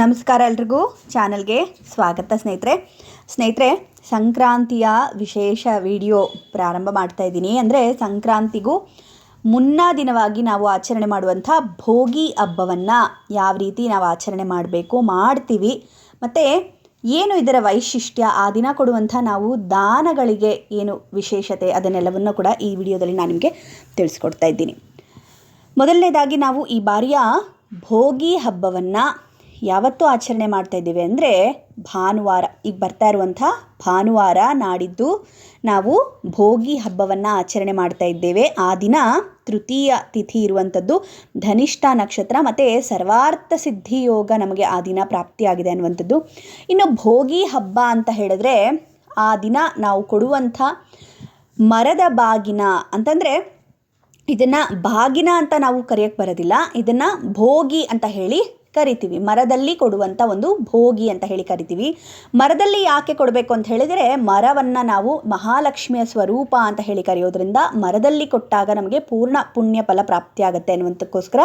ನಮಸ್ಕಾರ ಎಲ್ರಿಗೂ ಚಾನಲ್ಗೆ ಸ್ವಾಗತ ಸ್ನೇಹಿತರೆ. ಸ್ನೇಹಿತರೆ, ಸಂಕ್ರಾಂತಿಯ ವಿಶೇಷ ವಿಡಿಯೋ ಪ್ರಾರಂಭ ಮಾಡ್ತಾ ಇದ್ದೀನಿ. ಅಂದರೆ ಸಂಕ್ರಾಂತಿಗೂ ಮುನ್ನ ದಿನವಾಗಿ ನಾವು ಆಚರಣೆ ಮಾಡುವಂಥ ಭೋಗಿ ಹಬ್ಬವನ್ನು ಯಾವ ರೀತಿ ನಾವು ಆಚರಣೆ ಮಾಡಬೇಕು, ಮಾಡ್ತೀವಿ. ಮತ್ತು ಏನು ಇದರ ವೈಶಿಷ್ಟ್ಯ, ಆ ದಿನ ಕೊಡುವಂಥ ನಾವು ದಾನಗಳಿಗೆ ಏನು ವಿಶೇಷತೆ ಅದನ್ನೆಲ್ಲವನ್ನು ಕೂಡ ಈ ವಿಡಿಯೋದಲ್ಲಿ ನಾನು ನಿಮಗೆ ತಿಳಿಸ್ಕೊಡ್ತಾ ಇದ್ದೀನಿ. ಮೊದಲನೇದಾಗಿ ನಾವು ಈ ಬಾರಿಯ ಭೋಗಿ ಹಬ್ಬವನ್ನು ಯಾವತ್ತೂ ಆಚರಣೆ ಮಾಡ್ತಾ ಇದ್ದೀವಿ ಅಂದರೆ ಭಾನುವಾರ. ಈಗ ಬರ್ತಾ ಇರುವಂಥ ಭಾನುವಾರ ನಾಡಿದ್ದು ನಾವು ಭೋಗಿ ಹಬ್ಬವನ್ನು ಆಚರಣೆ ಮಾಡ್ತಾ ಇದ್ದೇವೆ. ಆ ದಿನ ತೃತೀಯ ತಿಥಿ ಇರುವಂಥದ್ದು ಧನಿಷ್ಠ ನಕ್ಷತ್ರ ಮತ್ತು ಸರ್ವಾರ್ಥ ಸಿದ್ಧಿ ಯೋಗ ನಮಗೆ ಆ ದಿನ ಪ್ರಾಪ್ತಿಯಾಗಿದೆ ಅನ್ನುವಂಥದ್ದು. ಇನ್ನು ಭೋಗಿ ಹಬ್ಬ ಅಂತ ಹೇಳಿದ್ರೆ ಆ ದಿನ ನಾವು ಕೊಡುವಂಥ ಮರದ ಬಾಗಿನ ಅಂತಂದರೆ ಇದನ್ನು ಬಾಗಿನ ಅಂತ ನಾವು ಕರೆಯಕ್ಕೆ ಬರೋದಿಲ್ಲ. ಇದನ್ನು ಭೋಗಿ ಅಂತ ಹೇಳಿ ಕರಿತೀವಿ. ಮರದಲ್ಲಿ ಕೊಡುವಂಥ ಒಂದು ಭೋಗಿ ಅಂತ ಹೇಳಿ ಕರಿತೀವಿ. ಮರದಲ್ಲಿ ಯಾಕೆ ಕೊಡಬೇಕು ಅಂತ ಹೇಳಿದರೆ ಮರವನ್ನು ನಾವು ಮಹಾಲಕ್ಷ್ಮಿಯ ಸ್ವರೂಪ ಅಂತ ಹೇಳಿ ಕರೆಯೋದ್ರಿಂದ ಮರದಲ್ಲಿ ಕೊಟ್ಟಾಗ ನಮಗೆ ಪೂರ್ಣ ಪುಣ್ಯ ಫಲ ಪ್ರಾಪ್ತಿ ಆಗುತ್ತೆ ಅನ್ನುವಂಥಕ್ಕೋಸ್ಕರ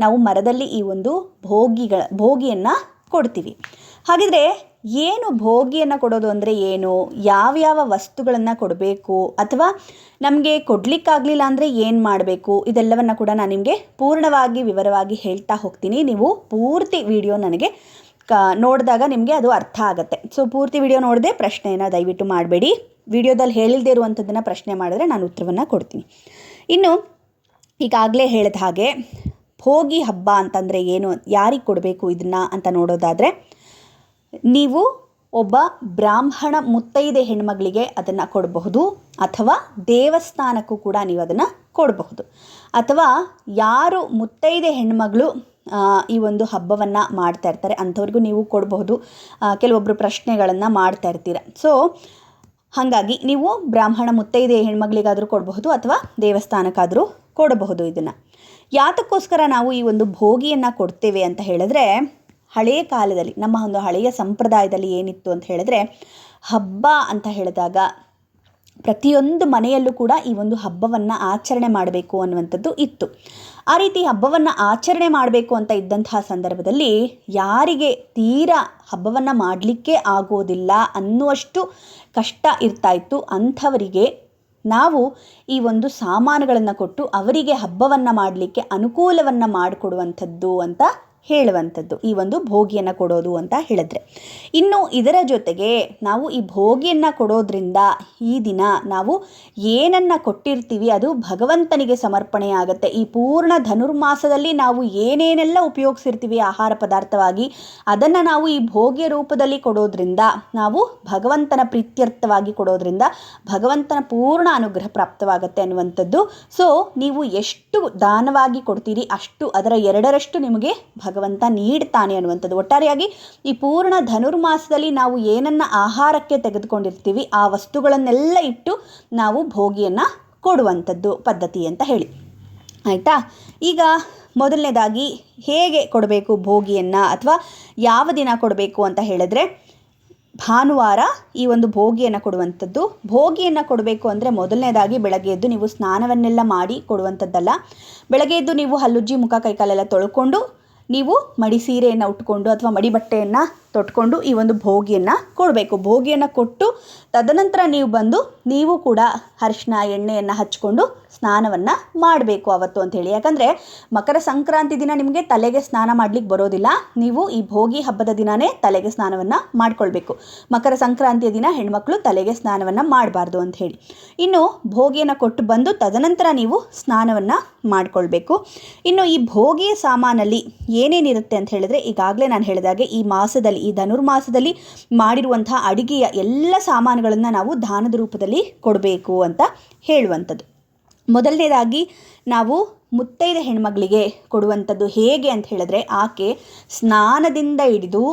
ನಾವು ಮರದಲ್ಲಿ ಈ ಒಂದು ಭೋಗಿಗಳ ಭೋಗಿಯನ್ನು ಕೊಡ್ತೀವಿ. ಹಾಗಿದ್ರೆ ಏನು ಭೋಗಿಯನ್ನು ಕೊಡೋದು ಅಂದರೆ ಏನು? ಯಾವ್ಯಾವ ವಸ್ತುಗಳನ್ನು ಕೊಡಬೇಕು? ಅಥವಾ ನಮಗೆ ಕೊಡಲಿಕ್ಕಾಗಲಿಲ್ಲ ಅಂದರೆ ಏನು ಮಾಡಬೇಕು? ಇದೆಲ್ಲವನ್ನು ಕೂಡ ನಾನು ನಿಮಗೆ ಪೂರ್ಣವಾಗಿ ವಿವರವಾಗಿ ಹೇಳ್ತಾ ಹೋಗ್ತೀನಿ. ನೀವು ಪೂರ್ತಿ ವಿಡಿಯೋ ನನಗೆ ಕ, ನೋಡಿದಾಗ ನಿಮಗೆ ಅದು ಅರ್ಥ ಆಗುತ್ತೆ. ಸೊ ಪೂರ್ತಿ ವಿಡಿಯೋ ನೋಡದೆ ಪ್ರಶ್ನೆಯನ್ನು ದಯವಿಟ್ಟು ಮಾಡಬೇಡಿ. ವಿಡಿಯೋದಲ್ಲಿ ಹೇಳಿಲ್ಲದೆ ಇರುವಂಥದ್ದನ್ನು ಪ್ರಶ್ನೆ ಮಾಡಿದ್ರೆ ನಾನು ಉತ್ತರವನ್ನು ಕೊಡ್ತೀನಿ. ಇನ್ನು, ಈಗಾಗಲೇ ಹೇಳಿದ ಹಾಗೆ, ಭೋಗಿ ಹಬ್ಬ ಅಂತಂದರೆ ಏನು? ಯಾರಿಗೆ ಕೊಡಬೇಕು ಇದನ್ನು ಅಂತ ನೋಡೋದಾದರೆ ನೀವು ಒಬ್ಬ ಬ್ರಾಹ್ಮಣ ಮುತ್ತೈದೆ ಹೆಣ್ಮಗಳಿಗೆ ಅದನ್ನು ಕೊಡಬಹುದು, ಅಥವಾ ದೇವಸ್ಥಾನಕ್ಕೂ ಕೂಡ ನೀವು ಅದನ್ನು ಕೊಡಬಹುದು. ಅಥವಾ ಯಾರು ಮುತ್ತೈದೆ ಹೆಣ್ಮಗಳು ಈ ಒಂದು ಹಬ್ಬವನ್ನು ಮಾಡ್ತಾ ಇರ್ತಾರೆ, ಅಂಥವ್ರಿಗೂ ನೀವು ಕೊಡಬಹುದು. ಕೆಲವೊಬ್ಬರು ಪ್ರಶ್ನೆಗಳನ್ನು ಮಾಡ್ತಾ ಇರ್ತೀರ. ಸೊ ಹಾಗಾಗಿ ನೀವು ಬ್ರಾಹ್ಮಣ ಮುತ್ತೈದೆ ಹೆಣ್ಮಗಳಿಗಾದರೂ ಕೊಡಬಹುದು, ಅಥವಾ ದೇವಸ್ಥಾನಕ್ಕಾದರೂ ಕೊಡಬಹುದು ಇದನ್ನು. ಯಾತಕ್ಕೋಸ್ಕರ ನಾವು ಈ ಒಂದು ಭೋಗಿಯನ್ನು ಕೊಡ್ತೇವೆ ಅಂತ ಹೇಳಿದ್ರೆ ಹಳೆಯ ಕಾಲದಲ್ಲಿ, ನಮ್ಮ ಒಂದು ಹಳೆಯ ಸಂಪ್ರದಾಯದಲ್ಲಿ ಏನಿತ್ತು ಅಂತ ಹೇಳಿದ್ರೆ, ಹಬ್ಬ ಅಂತ ಹೇಳಿದಾಗ ಪ್ರತಿಯೊಂದು ಮನೆಯಲ್ಲೂ ಕೂಡ ಈ ಒಂದು ಹಬ್ಬವನ್ನು ಆಚರಣೆ ಮಾಡಬೇಕು ಅನ್ನುವಂಥದ್ದು ಇತ್ತು. ಆ ರೀತಿ ಹಬ್ಬವನ್ನು ಆಚರಣೆ ಮಾಡಬೇಕು ಅಂತ ಇದ್ದಂತಹ ಸಂದರ್ಭದಲ್ಲಿ ಯಾರಿಗೆ ತೀರಾ ಹಬ್ಬವನ್ನು ಮಾಡಲಿಕ್ಕೆ ಆಗೋದಿಲ್ಲ ಅನ್ನುವಷ್ಟು ಕಷ್ಟ ಇರ್ತಾ ಇತ್ತು. ಅಂಥವರಿಗೆ ನಾವು ಈ ಒಂದು ಸಾಮಾನುಗಳನ್ನು ಕೊಟ್ಟು ಅವರಿಗೆ ಹಬ್ಬವನ್ನು ಮಾಡಲಿಕ್ಕೆ ಅನುಕೂಲವನ್ನು ಮಾಡಿಕೊಡುವಂಥದ್ದು ಅಂತ ಹೇಳುವಂಥದ್ದು, ಈ ಒಂದು ಭೋಗಿಯನ್ನು ಕೊಡೋದು ಅಂತ ಹೇಳಿದ್ರೆ. ಇನ್ನು ಇದರ ಜೊತೆಗೆ ನಾವು ಈ ಭೋಗಿಯನ್ನು ಕೊಡೋದ್ರಿಂದ ಈ ದಿನ ನಾವು ಏನನ್ನು ಕೊಟ್ಟಿರ್ತೀವಿ, ಅದು ಭಗವಂತನಿಗೆ ಸಮರ್ಪಣೆ ಆಗುತ್ತೆ. ಈ ಪೂರ್ಣ ಧನುರ್ಮಾಸದಲ್ಲಿ ನಾವು ಏನೇನೆಲ್ಲ ಉಪಯೋಗಿಸಿರ್ತೀವಿ ಆಹಾರ ಪದಾರ್ಥವಾಗಿ, ಅದನ್ನು ನಾವು ಈ ಭೋಗಿಯ ರೂಪದಲ್ಲಿ ಕೊಡೋದ್ರಿಂದ, ನಾವು ಭಗವಂತನ ಪ್ರೀತ್ಯರ್ಥವಾಗಿ ಕೊಡೋದ್ರಿಂದ ಭಗವಂತನ ಪೂರ್ಣ ಅನುಗ್ರಹ ಪ್ರಾಪ್ತವಾಗುತ್ತೆ ಅನ್ನುವಂಥದ್ದು. ಸೊ ನೀವು ಎಷ್ಟು ದಾನವಾಗಿ ಕೊಡ್ತೀರಿ, ಅಷ್ಟು ಅದರ ಎರಡರಷ್ಟು ನಿಮಗೆ ಭಗವಂತ ನೀಡ್ತಾನೆ ಅನ್ನುವಂಥದ್ದು. ಒಟ್ಟಾರೆಯಾಗಿ ಈ ಪೂರ್ಣ ಧನುರ್ಮಾಸದಲ್ಲಿ ನಾವು ಏನನ್ನು ಆಹಾರಕ್ಕೆ ತೆಗೆದುಕೊಂಡಿರ್ತೀವಿ, ಆ ವಸ್ತುಗಳನ್ನೆಲ್ಲ ಇಟ್ಟು ನಾವು ಭೋಗಿಯನ್ನು ಕೊಡುವಂಥದ್ದು ಪದ್ಧತಿ ಅಂತ ಹೇಳಿ. ಆಯಿತಾ? ಈಗ ಮೊದಲನೇದಾಗಿ ಹೇಗೆ ಕೊಡಬೇಕು ಭೋಗಿಯನ್ನು ಅಥವಾ ಯಾವ ದಿನ ಕೊಡಬೇಕು ಅಂತ ಹೇಳಿದ್ರೆ, ಭಾನುವಾರ ಈ ಒಂದು ಭೋಗಿಯನ್ನು ಕೊಡುವಂಥದ್ದು. ಭೋಗಿಯನ್ನು ಕೊಡಬೇಕು ಅಂದರೆ ಮೊದಲನೇದಾಗಿ ಬೆಳಗ್ಗೆ ಎದ್ದು ನೀವು ಸ್ನಾನವನ್ನೆಲ್ಲ ಮಾಡಿ ಕೊಡುವಂಥದ್ದಲ್ಲ. ಬೆಳಗ್ಗೆ ಎದ್ದು ನೀವು ಹಲ್ಲುಜ್ಜಿ, ಮುಖ, ಕೈಕಾಲೆಲ್ಲ ತೊಳ್ಕೊಂಡು ನೀವು ಮಡಿ ಸೀರೆಯನ್ನು ಉಟ್ಕೊಂಡು ಅಥವಾ ಮಡಿ ಬಟ್ಟೆಯನ್ನು ತೊಟ್ಕೊಂಡು ಈ ಒಂದು ಭೋಗಿಯನ್ನು ಕೊಡಬೇಕು. ಭೋಗಿಯನ್ನು ಕೊಟ್ಟು ತದನಂತರ ನೀವು ಬಂದು ನೀವು ಕೂಡ ಅರಿಶಿನ, ಎಣ್ಣೆಯನ್ನು ಹಚ್ಕೊಂಡು ಸ್ನಾನವನ್ನು ಮಾಡಬೇಕು ಅವತ್ತು ಅಂಥೇಳಿ ಯಾಕಂದರೆ ಮಕರ ಸಂಕ್ರಾಂತಿ ದಿನ ನಿಮಗೆ ತಲೆಗೆ ಸ್ನಾನ ಮಾಡಲಿಕ್ಕೆ ಬರೋದಿಲ್ಲ. ನೀವು ಈ ಭೋಗಿ ಹಬ್ಬದ ದಿನವೇ ತಲೆಗೆ ಸ್ನಾನವನ್ನು ಮಾಡ್ಕೊಳ್ಬೇಕು. ಮಕರ ಸಂಕ್ರಾಂತಿಯ ದಿನ ಹೆಣ್ಮಕ್ಳು ತಲೆಗೆ ಸ್ನಾನವನ್ನು ಮಾಡಬಾರ್ದು ಅಂತ ಹೇಳಿ ಇನ್ನು ಭೋಗಿಯನ್ನು ಕೊಟ್ಟು ಬಂದು ತದನಂತರ ನೀವು ಸ್ನಾನವನ್ನು ಮಾಡಿಕೊಳ್ಬೇಕು. ಇನ್ನು ಈ ಭೋಗಿಯ ಸಾಮಾನಲ್ಲಿ ಏನೇನಿರುತ್ತೆ ಅಂತ ಹೇಳಿದ್ರೆ ಈಗಾಗಲೇ ನಾನು ಹೇಳಿದಾಗೆ ಈ ಮಾಸದಲ್ಲಿ ಈ ಧನುರ್ಮಾಸದಲ್ಲಿ ಮಾಡಿರುವಂಥ ಅಡಿಗೆಯ ಎಲ್ಲ ಸಾಮಾನುಗಳನ್ನು ನಾವು ದಾನದ ರೂಪದಲ್ಲಿ ಕೊಡಬೇಕು ಅಂತ ಹೇಳುವಂಥದ್ದು. ಮೊದಲನೇದಾಗಿ ನಾವು ಮುತ್ತೈದ ಹೆಣ್ಮಗಳಿಗೆ ಕೊಡುವಂಥದ್ದು ಹೇಗೆ ಅಂತ ಹೇಳಿದ್ರೆ ಆಕೆ ಸ್ನಾನದಿಂದ ಹಿಡಿದು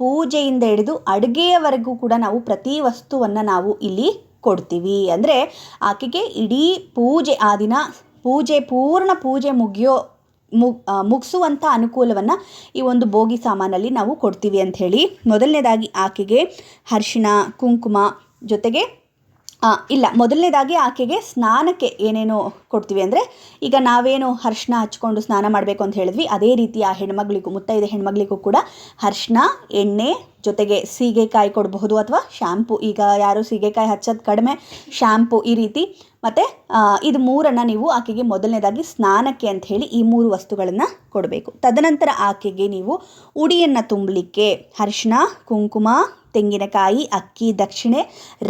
ಪೂಜೆಯಿಂದ ಹಿಡಿದು ಅಡುಗೆಯವರೆಗೂ ಕೂಡ ನಾವು ಪ್ರತಿ ವಸ್ತುವನ್ನು ನಾವು ಇಲ್ಲಿ ಕೊಡ್ತೀವಿ. ಅಂದರೆ ಆಕೆಗೆ ಇಡೀ ಪೂಜೆ, ಆ ದಿನ ಪೂಜೆ, ಪೂರ್ಣ ಪೂಜೆ ಮುಗಿಯೋ ಮುಗ್ ಮುಗಿಸುವಂಥ ಅನುಕೂಲವನ್ನು ಈ ಒಂದು ಭೋಗಿ ಸಾಮಾನಲ್ಲಿ ನಾವು ಕೊಡ್ತೀವಿ ಅಂಥೇಳಿ. ಮೊದಲನೇದಾಗಿ ಆಕೆಗೆ ಅರ್ಶಿಣ, ಕುಂಕುಮ ಜೊತೆಗೆ ಇಲ್ಲ, ಮೊದಲನೇದಾಗಿ ಆಕೆಗೆ ಸ್ನಾನಕ್ಕೆ ಏನೇನು ಕೊಡ್ತೀವಿ ಅಂದರೆ, ಈಗ ನಾವೇನು ಅರ್ಶಿನ ಹಚ್ಕೊಂಡು ಸ್ನಾನ ಮಾಡಬೇಕು ಅಂತ ಹೇಳಿದ್ವಿ, ಅದೇ ರೀತಿ ಆ ಹೆಣ್ಮಗಳಿಗೂ, ಮುತ್ತೈದೆ ಹೆಣ್ಮಗಳಿಗೂ ಕೂಡ ಅರ್ಶಿನ ಎಣ್ಣೆ ಜೊತೆಗೆ ಸೀಗೆಕಾಯಿ ಕೊಡಬಹುದು ಅಥವಾ ಶ್ಯಾಂಪು ಈಗ ಯಾರು ಸೀಗೆಕಾಯಿ ಹಚ್ಚೋದು ಕಡಿಮೆ ಶ್ಯಾಂಪು ಈ ರೀತಿ. ಮತ್ತು ಇದು ಮೂರನ್ನು ನೀವು ಆಕೆಗೆ ಮೊದಲನೇದಾಗಿ ಸ್ನಾನಕ್ಕೆ ಅಂತ ಹೇಳಿ ಈ ಮೂರು ವಸ್ತುಗಳನ್ನು ಕೊಡಬೇಕು. ತದನಂತರ ಆಕೆಗೆ ನೀವು ಉಡಿಯನ್ನು ತುಂಬಲಿಕ್ಕೆ ಅರ್ಶಿನ ಕುಂಕುಮ, ತೆಂಗಿನಕಾಯಿ, ಅಕ್ಕಿ, ದಕ್ಷಿಣೆ,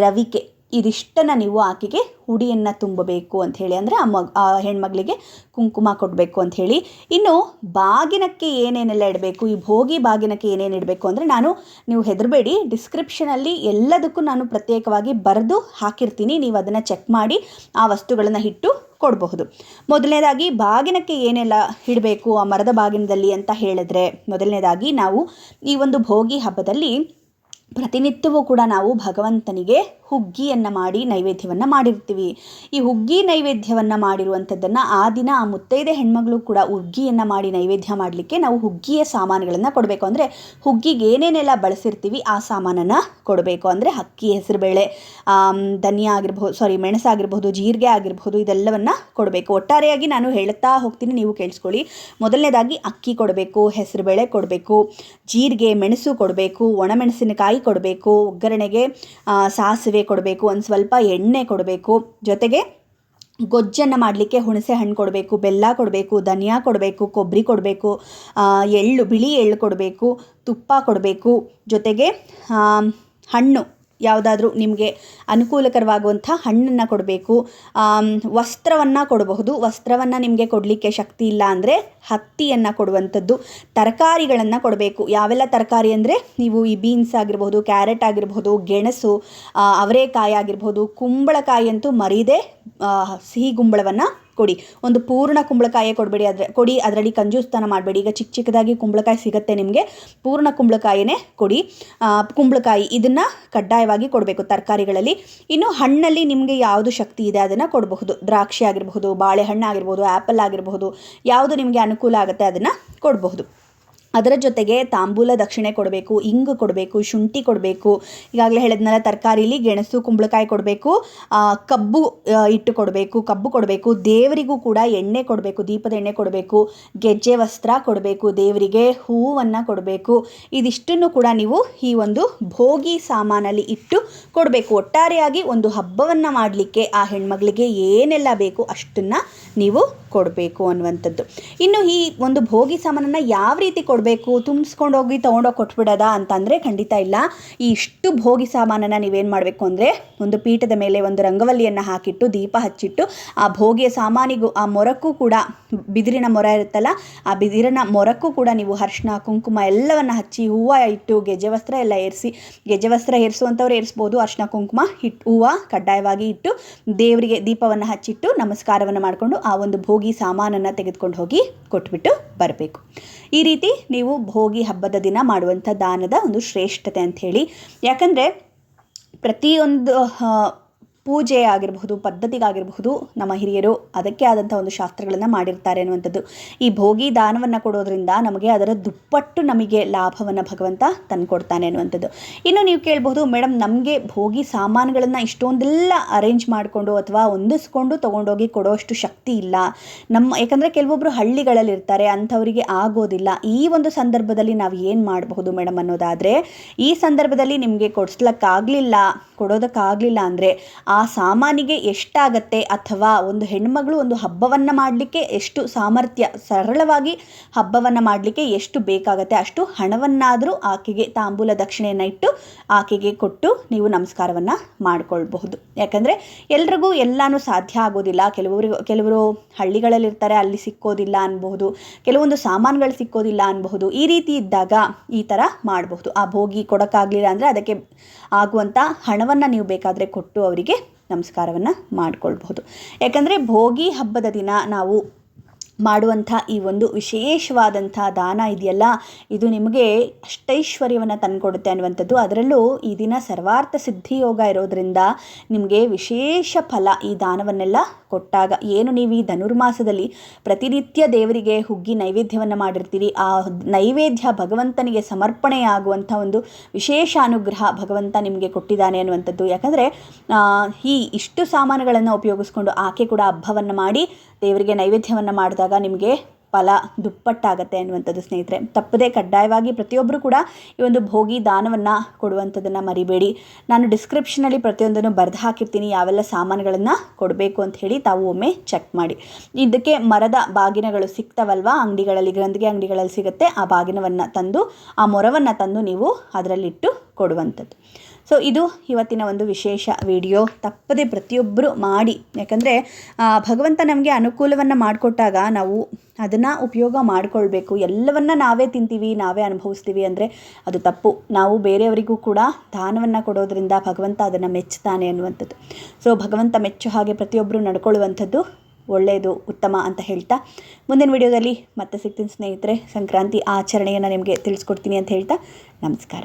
ರವಿಕೆ ಇದಿಷ್ಟನ್ನು ನೀವು ಆಕೆಗೆ ಉಡಿಯನ್ನು ತುಂಬಬೇಕು ಅಂಥೇಳಿ ಅಂದರೆ ಆ ಮಗ ಆ ಹೆಣ್ಮಗಳಿಗೆ ಕುಂಕುಮ ಕೊಡಬೇಕು ಹೇಳಿ. ಇನ್ನು ಬಾಗಿನಕ್ಕೆ ಏನೇನೆಲ್ಲ ಇಡಬೇಕು, ಈ ಭೋಗಿ ಬಾಗಿನಕ್ಕೆ ಏನೇನು ಇಡಬೇಕು ಅಂದರೆ ನಾನು ನೀವು ಹೆದರಬೇಡಿ. ಡಿಸ್ಕ್ರಿಪ್ಷನಲ್ಲಿ ಎಲ್ಲದಕ್ಕೂ ನಾನು ಪ್ರತ್ಯೇಕವಾಗಿ ಬರೆದು ಹಾಕಿರ್ತೀನಿ. ನೀವು ಅದನ್ನು ಚೆಕ್ ಮಾಡಿ ಆ ವಸ್ತುಗಳನ್ನು ಇಟ್ಟು ಕೊಡಬಹುದು. ಮೊದಲನೇದಾಗಿ ಬಾಗಿನಕ್ಕೆ ಏನೆಲ್ಲ ಇಡಬೇಕು ಆ ಮರದ ಬಾಗಿನದಲ್ಲಿ ಅಂತ ಹೇಳಿದ್ರೆ ಮೊದಲನೇದಾಗಿ ನಾವು ಈ ಒಂದು ಭೋಗಿ ಹಬ್ಬದಲ್ಲಿ ಪ್ರತಿನಿತ್ಯವೂ ಕೂಡ ನಾವು ಭಗವಂತನಿಗೆ ಹುಗ್ಗಿಯನ್ನು ಮಾಡಿ ನೈವೇದ್ಯವನ್ನು ಮಾಡಿರ್ತೀವಿ. ಈ ಹುಗ್ಗಿ ನೈವೇದ್ಯವನ್ನು ಮಾಡಿರುವಂಥದ್ದನ್ನು ಆ ದಿನ ಆ ಮುತ್ತೈದೆ ಹೆಣ್ಮಗಳು ಕೂಡ ಹುಗ್ಗಿಯನ್ನು ಮಾಡಿ ನೈವೇದ್ಯ ಮಾಡಲಿಕ್ಕೆ ನಾವು ಹುಗ್ಗಿಯ ಸಾಮಾನುಗಳನ್ನು ಕೊಡಬೇಕು. ಅಂದರೆ ಹುಗ್ಗಿಗೆ ಏನೇನೆಲ್ಲ ಬಳಸಿರ್ತೀವಿ ಆ ಸಾಮಾನನ್ನು ಕೊಡಬೇಕು. ಅಂದರೆ ಅಕ್ಕಿ, ಹೆಸರುಬೇಳೆ ಧನಿಯಾ ಆಗಿರ್ಬೋದು ಸಾರಿ ಮೆಣಸಾಗಿರ್ಬೋದು ಜೀರಿಗೆ ಆಗಿರ್ಬೋದು ಇದೆಲ್ಲವನ್ನು ಕೊಡಬೇಕು. ಒಟ್ಟಾರೆಯಾಗಿ ನಾನು ಹೇಳ್ತಾ ಹೋಗ್ತೀನಿ, ನೀವು ಕೇಳಿಸ್ಕೊಳ್ಳಿ. ಮೊದಲನೇದಾಗಿ ಅಕ್ಕಿ ಕೊಡಬೇಕು, ಹೆಸರುಬೇಳೆ ಕೊಡಬೇಕು, ಜೀರಿಗೆ, ಮೆಣಸು ಕೊಡಬೇಕು, ಒಣಮೆಣಸಿನಕಾಯಿ ಕೊಡಬೇಕು, ಒಗ್ಗರಣೆಗೆ ಸಾಸಿವೆ ಕೊಡಬೇಕು, ಒಂದು ಸ್ವಲ್ಪ ಎಣ್ಣೆ ಕೊಡಬೇಕು. ಜೊತೆಗೆ ಗೊಜ್ಜನ್ನು ಮಾಡಲಿಕ್ಕೆ ಹುಣಸೆ ಹಣ್ಣು ಕೊಡಬೇಕು, ಬೆಲ್ಲ ಕೊಡಬೇಕು, ಧನಿಯಾ ಕೊಡಬೇಕು ಕೊಬ್ಬರಿ ಕೊಡಬೇಕು ಎಳ್ಳು, ಬಿಳಿ ಎಳ್ಳು ಕೊಡಬೇಕು, ತುಪ್ಪ ಕೊಡಬೇಕು. ಜೊತೆಗೆ ಹಣ್ಣು. ಯಾವುದಾದ್ರೂ ನಿಮಗೆ ಅನುಕೂಲಕರವಾಗುವಂಥ ಹಣ್ಣನ್ನು ಕೊಡಬೇಕು. ವಸ್ತ್ರವನ್ನು ಕೊಡಬಹುದು. ವಸ್ತ್ರವನ್ನು ನಿಮಗೆ ಕೊಡಲಿಕ್ಕೆ ಶಕ್ತಿ ಇಲ್ಲ ಅಂದರೆ ಹತ್ತಿಯನ್ನು ಕೊಡುವಂಥದ್ದು, ತರಕಾರಿಗಳನ್ನು ಕೊಡಬೇಕು. ಯಾವೆಲ್ಲ ತರಕಾರಿ ಅಂದರೆ ನೀವು ಈ ಬೀನ್ಸ್ ಆಗಿರ್ಬೋದು, ಕ್ಯಾರೆಟ್ ಆಗಿರ್ಬೋದು, ಗೆಣಸು ಅವರೆಕಾಯಿ ಆಗಿರ್ಬೋದು, ಕುಂಬಳಕಾಯಿ ಅಂತೂ ಮರೀದೆ ಸಿಹಿ ಗುಂಬಳವನ್ನು ಕೊಡಿ. ಒಂದು ಪೂರ್ಣ ಕುಂಬಳಕಾಯೇ ಕೊಡಬೇಡಿ. ಅದರ, ಕೊಡಿ. ಅದರಲ್ಲಿ ಕಂಜೂಸ್ತನ ಮಾಡಬೇಡಿ. ಈಗ ಚಿಕ್ಕ ಚಿಕ್ಕದಾಗಿ ಕುಂಬಳಕಾಯಿ ಸಿಗುತ್ತೆ ನಿಮಗೆ. ಪೂರ್ಣ ಕುಂಬಳಕಾಯಿನೇ ಕೊಡಿ. ಕುಂಬಳಕಾಯಿ ಇದನ್ನು ಕಡ್ಡಾಯವಾಗಿ ಕೊಡಬೇಕು ತರಕಾರಿಗಳಲ್ಲಿ. ಇನ್ನು ಹಣ್ಣಲ್ಲಿ ನಿಮಗೆ ಯಾವುದು ಶಕ್ತಿ ಇದೆ ಅದನ್ನು ಕೊಡಬಹುದು. ದ್ರಾಕ್ಷಿ ಆಗಿರಬಹುದು, ಬಾಳೆಹಣ್ಣು ಆಗಿರ್ಬೋದು ಆ್ಯಪಲ್ ಆಗಿರಬಹುದು. ಯಾವುದು ನಿಮಗೆ ಅನುಕೂಲ ಆಗುತ್ತೆ ಅದನ್ನು ಕೊಡಬಹುದು. ಅದರ ಜೊತೆಗೆ ತಾಂಬೂಲ ದಕ್ಷಿಣೆ ಕೊಡಬೇಕು, ಇಂಗು ಕೊಡಬೇಕು, ಶುಂಠಿ ಕೊಡಬೇಕು, ಈಗಾಗಲೇ ಹೇಳಿದ್ನಲ್ಲ ತರಕಾರಿಲಿ ಗೆಣಸು, ಕುಂಬಳಕಾಯಿ ಕೊಡಬೇಕು ಕಬ್ಬು ಇಟ್ಟು ಕೊಡಬೇಕು, ಕಬ್ಬು ಕೊಡಬೇಕು, ದೇವರಿಗೂ ಕೂಡ ಎಣ್ಣೆ ಕೊಡಬೇಕು, ದೀಪದ ಎಣ್ಣೆ ಕೊಡಬೇಕು, ಗೆಜ್ಜೆ ವಸ್ತ್ರ ಕೊಡಬೇಕು, ದೇವರಿಗೆ ಹೂವನ್ನು ಕೊಡಬೇಕು, ಇದಿಷ್ಟನ್ನು ಕೂಡ ನೀವು ಈ ಒಂದು ಭೋಗಿ ಸಾಮಾನಲ್ಲಿ ಇಟ್ಟು ಕೊಡಬೇಕು. ಒಟ್ಟಾರೆಯಾಗಿ ಒಂದು ಹಬ್ಬವನ್ನು ಮಾಡಲಿಕ್ಕೆ ಆ ಹೆಣ್ಮಗಳಿಗೆ ಏನೆಲ್ಲ ಬೇಕು ಅಷ್ಟನ್ನು ನೀವು ಕೊಡಬೇಕು ಅನ್ನುವಂಥದ್ದು. ಇನ್ನು ಈ ಒಂದು ಭೋಗಿ ಸಾಮಾನನ್ನು ಯಾವ ರೀತಿ ಕೊಡಬೇಕು? ತುಂಬಿಸ್ಕೊಂಡು ಹೋಗಿ ತೊಗೊಂಡೋಗಿ ಕೊಟ್ಬಿಡೋದಾ ಅಂತಂದರೆ ಖಂಡಿತ ಇಲ್ಲ. ಈ ಇಷ್ಟು ಭೋಗಿ ಸಾಮಾನನ್ನು ನೀವೇನು ಮಾಡಬೇಕು ಅಂದರೆ ಒಂದು ಪೀಠದ ಮೇಲೆ ಒಂದು ರಂಗವಲ್ಲಿಯನ್ನು ಹಾಕಿಟ್ಟು, ದೀಪ ಹಚ್ಚಿಟ್ಟು, ಆ ಭೋಗಿಯ ಸಾಮಾನಿಗೂ, ಆ ಮೊರಕ್ಕೂ ಕೂಡ ಬಿದಿರಿನ ಮೊರ ಇರುತ್ತಲ್ಲ, ಆ ಬಿದಿರಿನ ಮೊರಕ್ಕೂ ಕೂಡ ನೀವು ಅರ್ಶಿನ ಕುಂಕುಮ ಎಲ್ಲವನ್ನು ಹಚ್ಚಿ, ಹೂವು ಇಟ್ಟು ಗೆಜ್ಜೆ ವಸ್ತ್ರ ಎಲ್ಲ ಏರಿಸಿ ಗೆಜವಸ್ತ್ರ ವಸ್ತ್ರ ಏರಿಸುವಂಥವ್ರು ಏರಿಸ್ಬೋದು ಅರ್ಶಿನ ಕುಂಕುಮ ಹಿಟ್ಟು ಹೂವು ಕಡ್ಡಾಯವಾಗಿ ಇಟ್ಟು, ದೇವರಿಗೆ ದೀಪವನ್ನು ಹಚ್ಚಿಟ್ಟು ನಮಸ್ಕಾರವನ್ನು ಮಾಡಿಕೊಂಡು ಆ ಒಂದು ಭೋಗಿ ಸಾಮಾನನ್ನು ತೆಗೆದುಕೊಂಡು ಹೋಗಿ ಕೊಟ್ಬಿಟ್ಟು ಬರಬೇಕು. ಈ ರೀತಿ ನೀವು ಭೋಗಿ ಹಬ್ಬದ ದಿನ ಮಾಡುವಂಥ ದಾನದ ಒಂದು ಶ್ರೇಷ್ಠತೆ ಅಂಥೇಳಿ ಯಾಕಂದರೆ ಪ್ರತಿಯೊಂದು ಪೂಜೆ ಆಗಿರಬಹುದು, ಪದ್ಧತಿಗಾಗಿರಬಹುದು, ನಮ್ಮ ಹಿರಿಯರು ಅದಕ್ಕೆ ಆದಂಥ ಒಂದು ಶಾಸ್ತ್ರಗಳನ್ನು ಮಾಡಿರ್ತಾರೆ ಅನ್ನುವಂಥದ್ದು. ಈ ಭೋಗಿ ದಾನವನ್ನು ಕೊಡೋದ್ರಿಂದ ನಮಗೆ ಅದರ ದುಪ್ಪಟ್ಟು ನಮಗೆ ಲಾಭವನ್ನು ಭಗವಂತ ತಂದುಕೊಡ್ತಾನೆ ಅನ್ನುವಂಥದ್ದು. ಇನ್ನು ನೀವು ಕೇಳಬಹುದು, ಮೇಡಮ್, ನಮಗೆ ಭೋಗಿ ಸಾಮಾನುಗಳನ್ನು ಇಷ್ಟೊಂದೆಲ್ಲ ಅರೇಂಜ್ ಮಾಡಿಕೊಂಡು ಅಥವಾ ಹೊಂದಿಸ್ಕೊಂಡು ತೊಗೊಂಡೋಗಿ ಕೊಡೋಷ್ಟು ಶಕ್ತಿ ಇಲ್ಲ. ನಮ್ಮ, ಯಾಕಂದರೆ ಕೆಲವೊಬ್ಬರು ಹಳ್ಳಿಗಳಲ್ಲಿ ಇರ್ತಾರೆ, ಅಂಥವರಿಗೆ ಆಗೋದಿಲ್ಲ. ಈ ಒಂದು ಸಂದರ್ಭದಲ್ಲಿ ನಾವು ಏನು ಮಾಡಬಹುದು ಮೇಡಮ್ ಅನ್ನೋದಾದರೆ, ಈ ಸಂದರ್ಭದಲ್ಲಿ ನಿಮಗೆ ಕೊಡಿಸ್ಲಕ್ಕಾಗಲಿಲ್ಲ, ಕೊಡೋದಕ್ಕಾಗಲಿಲ್ಲ ಅಂದರೆ ಆ ಸಾಮಾನಿಗೆ ಎಷ್ಟಾಗತ್ತೆ ಅಥವಾ ಒಂದು ಹೆಣ್ಮಗಳು ಒಂದು ಹಬ್ಬವನ್ನು ಮಾಡಲಿಕ್ಕೆ ಎಷ್ಟು ಸಾಮರ್ಥ್ಯ, ಸರಳವಾಗಿ ಹಬ್ಬವನ್ನು ಮಾಡಲಿಕ್ಕೆ ಎಷ್ಟು ಬೇಕಾಗತ್ತೆ, ಅಷ್ಟು ಹಣವನ್ನಾದರೂ ಆಕೆಗೆ ತಾಂಬೂಲ ದಕ್ಷಿಣೆಯನ್ನು ಇಟ್ಟು ಆಕೆಗೆ ಕೊಟ್ಟು ನೀವು ನಮಸ್ಕಾರವನ್ನು ಮಾಡಿಕೊಳ್ಬಹುದು. ಯಾಕಂದರೆ ಎಲ್ರಿಗೂ ಎಲ್ಲನೂ ಸಾಧ್ಯ ಆಗೋದಿಲ್ಲ. ಕೆಲವರು ಕೆಲವರು ಹಳ್ಳಿಗಳಲ್ಲಿರ್ತಾರೆ, ಅಲ್ಲಿ ಸಿಕ್ಕೋದಿಲ್ಲ ಅನ್ಬಹುದು. ಕೆಲವೊಂದು ಸಾಮಾನುಗಳು ಸಿಕ್ಕೋದಿಲ್ಲ ಅನ್ಬಹುದು. ಈ ರೀತಿ ಇದ್ದಾಗ ಈ ಥರ ಮಾಡಬಹುದು. ಆ ಭೋಗಿ ಕೊಡೋಕ್ಕಾಗಲಿಲ್ಲ ಅಂದರೆ ಅದಕ್ಕೆ ಆಗುವಂಥ ಹಣವನ್ನು ನೀವು ಬೇಕಾದರೆ ಕೊಟ್ಟು ಅವರಿಗೆ ನಮಸ್ಕಾರವನ್ನು ಮಾಡಿಕೊಳ್ಬಹುದು. ಯಾಕಂದರೆ ಭೋಗಿ ಹಬ್ಬದ ದಿನ ನಾವು ಮಾಡುವಂಥ ಈ ಒಂದು ವಿಶೇಷವಾದಂಥ ದಾನ ಇದೆಯಲ್ಲ, ಇದು ನಿಮಗೆ ಅಷ್ಟೈಶ್ವರ್ಯವನ್ನು ತಂದುಕೊಡುತ್ತೆ ಅನ್ನುವಂಥದ್ದು. ಅದರಲ್ಲೂ ಈ ದಿನ ಸರ್ವಾರ್ಥ ಸಿದ್ಧಿಯೋಗ ಇರೋದರಿಂದ ನಿಮಗೆ ವಿಶೇಷ ಫಲ ಈ ದಾನವನ್ನೆಲ್ಲ ಕೊಟ್ಟಾಗ ಏನು ನೀವು ಈ ಧನುರ್ಮಾಸದಲ್ಲಿ ಪ್ರತಿನಿತ್ಯ ದೇವರಿಗೆ ಹುಗ್ಗಿ ನೈವೇದ್ಯವನ್ನು ಮಾಡಿರ್ತೀರಿ? ಆ ನೈವೇದ್ಯ ಭಗವಂತನಿಗೆ ಸಮರ್ಪಣೆಯಾಗುವಂಥ ಒಂದು ವಿಶೇಷ ಅನುಗ್ರಹ ಭಗವಂತ ನಿಮಗೆ ಕೊಟ್ಟಿದ್ದಾನೆ ಅನ್ನುವಂಥದ್ದು. ಯಾಕಂದರೆ ಈ ಇಷ್ಟು ಸಾಮಾನುಗಳನ್ನು ಉಪಯೋಗಿಸ್ಕೊಂಡು ಆಕೆ ಕೂಡ ಹಬ್ಬವನ್ನು ಮಾಡಿ ದೇವರಿಗೆ ನೈವೇದ್ಯವನ್ನು ಮಾಡಿದಾಗ ನಿಮಗೆ ಫಲ ದುಪ್ಪಟ್ಟಾಗತ್ತೆ ಅನ್ನುವಂಥದ್ದು ಸ್ನೇಹಿತರೆ. ತಪ್ಪದೇ ಕಡ್ಡಾಯವಾಗಿ ಪ್ರತಿಯೊಬ್ಬರು ಕೂಡ ಈ ಒಂದು ಭೋಗಿ ದಾನವನ್ನು ಕೊಡುವಂಥದ್ದನ್ನು ಮರಿಬೇಡಿ. ನಾನು ಡಿಸ್ಕ್ರಿಪ್ಷನಲ್ಲಿ ಪ್ರತಿಯೊಂದನ್ನು ಬರೆದು ಹಾಕಿರ್ತೀನಿ, ಯಾವೆಲ್ಲ ಸಾಮಾನುಗಳನ್ನು ಕೊಡಬೇಕು ಅಂತ ಹೇಳಿ ತಾವು ಒಮ್ಮೆ ಚೆಕ್ ಮಾಡಿ. ಇದಕ್ಕೆ ಮರದ ಬಾಗಿನಗಳು ಸಿಗ್ತಾವಲ್ವಾ ಅಂಗಡಿಗಳಲ್ಲಿ, ಗ್ರಂಥಿಗೆ ಅಂಗಡಿಗಳಲ್ಲಿ ಸಿಗುತ್ತೆ. ಆ ಬಾಗಿನವನ್ನು ತಂದು, ಆ ಮೊರವನ್ನು ತಂದು ನೀವು ಅದರಲ್ಲಿಟ್ಟು ಕೊಡುವಂಥದ್ದು. ಸೊ ಇದು ಇವತ್ತಿನ ಒಂದು ವಿಶೇಷ ವಿಡಿಯೋ ತಪ್ಪದೆ ಪ್ರತಿಯೊಬ್ಬರು ಮಾಡಿ. ಯಾಕಂದರೆ ಭಗವಂತ ನಮಗೆ ಅನುಕೂಲವನ್ನು ಮಾಡಿಕೊಟ್ಟಾಗ ನಾವು ಅದನ್ನು ಉಪಯೋಗ ಮಾಡಿಕೊಳ್ಬೇಕು. ಎಲ್ಲವನ್ನ ನಾವೇ ತಿಂತೀವಿ, ನಾವೇ ಅನುಭವಿಸ್ತೀವಿ ಅಂದರೆ ಅದು ತಪ್ಪು. ನಾವು ಬೇರೆಯವರಿಗೂ ಕೂಡ ದಾನವನ್ನು ಕೊಡೋದ್ರಿಂದ ಭಗವಂತ ಅದನ್ನು ಮೆಚ್ಚುತ್ತಾನೆ ಅನ್ನುವಂಥದ್ದು. ಸೊ ಭಗವಂತ ಮೆಚ್ಚು ಹಾಗೆ ಪ್ರತಿಯೊಬ್ಬರು ನಡ್ಕೊಳ್ಳುವಂಥದ್ದು ಒಳ್ಳೆಯದು ಉತ್ತಮ ಅಂತ ಹೇಳ್ತಾ ಮುಂದಿನ ವಿಡಿಯೋದಲ್ಲಿ ಮತ್ತೆ ಸಿಗ್ತೀನಿ ಸ್ನೇಹಿತರೆ. ಸಂಕ್ರಾಂತಿ ಆಚರಣೆಯನ್ನು ನಿಮಗೆ ತಿಳಿಸ್ಕೊಡ್ತೀನಿ ಅಂತ ಹೇಳ್ತಾ ನಮಸ್ಕಾರ.